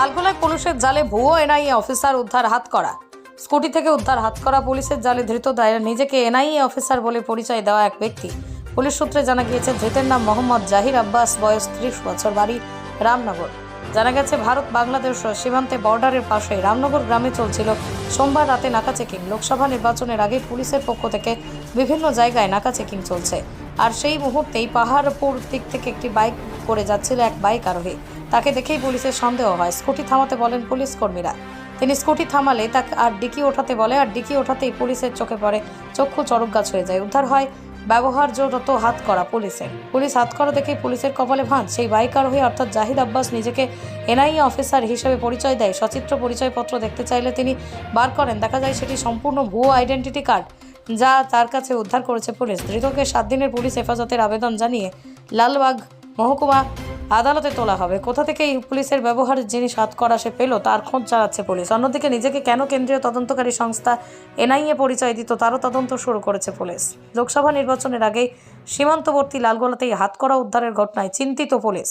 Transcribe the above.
লালগোলায় পুলিশের জালে ভুয়ো এনআইএ অফিসার উদ্ধার হাত করা। স্কুটি থেকে উদ্ধার হাত করা পুলিশের জালে ধৃত দায়ের নিজেকে এনআইএ অফিসার বলে পরিচয় দেওয়া এক ব্যক্তি। পুলিশ সূত্রে জানা গিয়েছে, ধৃতের নাম মোহাম্মদ জাহির আব্বাস, বয়স ত্রিশ বছর, বাড়ি রামনগর। জানা গেছে, ভারত বাংলাদেশ সীমান্তে বর্ডারের পাশে রামনগর গ্রামে চলছিল সোমবার রাতে নাকা চেকিং। লোকসভা নির্বাচনের আগে পুলিশের পক্ষ থেকে বিভিন্ন জায়গায় নাকা চেকিং চলছে। আর সেই মুহূর্তেই পাহাড়পুর দিক থেকে একটি বাইক করে যাচ্ছিল এক বাইক আরোহী। তাকে দেখেই পুলিশের সন্দেহ হয়। স্কুটি থামাতে বলেন পুলিশ কর্মীরা। তিনি স্কুটি থামালে তাকে আর ডিকি ওঠাতে বলে, আর ডিকি ওঠাতেই পুলিশের চোখে পড়ে, চক্ষু চড়ক গাছ হয়ে যায়। উদ্ধার হয় ব্যবহারযত হাত করা পুলিশের পুলিশ হাত করা দেখেই পুলিশের কপালে ভাঁজ। সেই বাইক আরোহী অর্থাৎ জাহিদ আব্বাস নিজেকে এনআইএ অফিসার হিসেবে পরিচয় দেয়। সচিত্র পরিচয়পত্র দেখতে চাইলে তিনি বার করেন। দেখা যায় সেটি সম্পূর্ণ ভুয়ো আইডেন্টিটি কার্ড, যা তার কাছে উদ্ধার করেছে পুলিশ। ধৃতকে সাত দিনের পুলিশ হেফাজতের আবেদন জানিয়ে লালবাগ মহকুমা আদালতে তোলা হবে। কোথা থেকে এই পুলিশের ব্যবহারের জিনিস হাত করা সে পেল, তার খোঁজ চালাচ্ছে পুলিশ। অন্যদিকে নিজেকে কেন কেন্দ্রীয় তদন্তকারী সংস্থা এনআইএ পরিচয় দিত, তারও তদন্ত শুরু করেছে পুলিশ। লোকসভা নির্বাচনের আগেই সীমান্তবর্তী লালগোলাতেই হাত করা উদ্ধারের ঘটনায় চিন্তিত পুলিশ।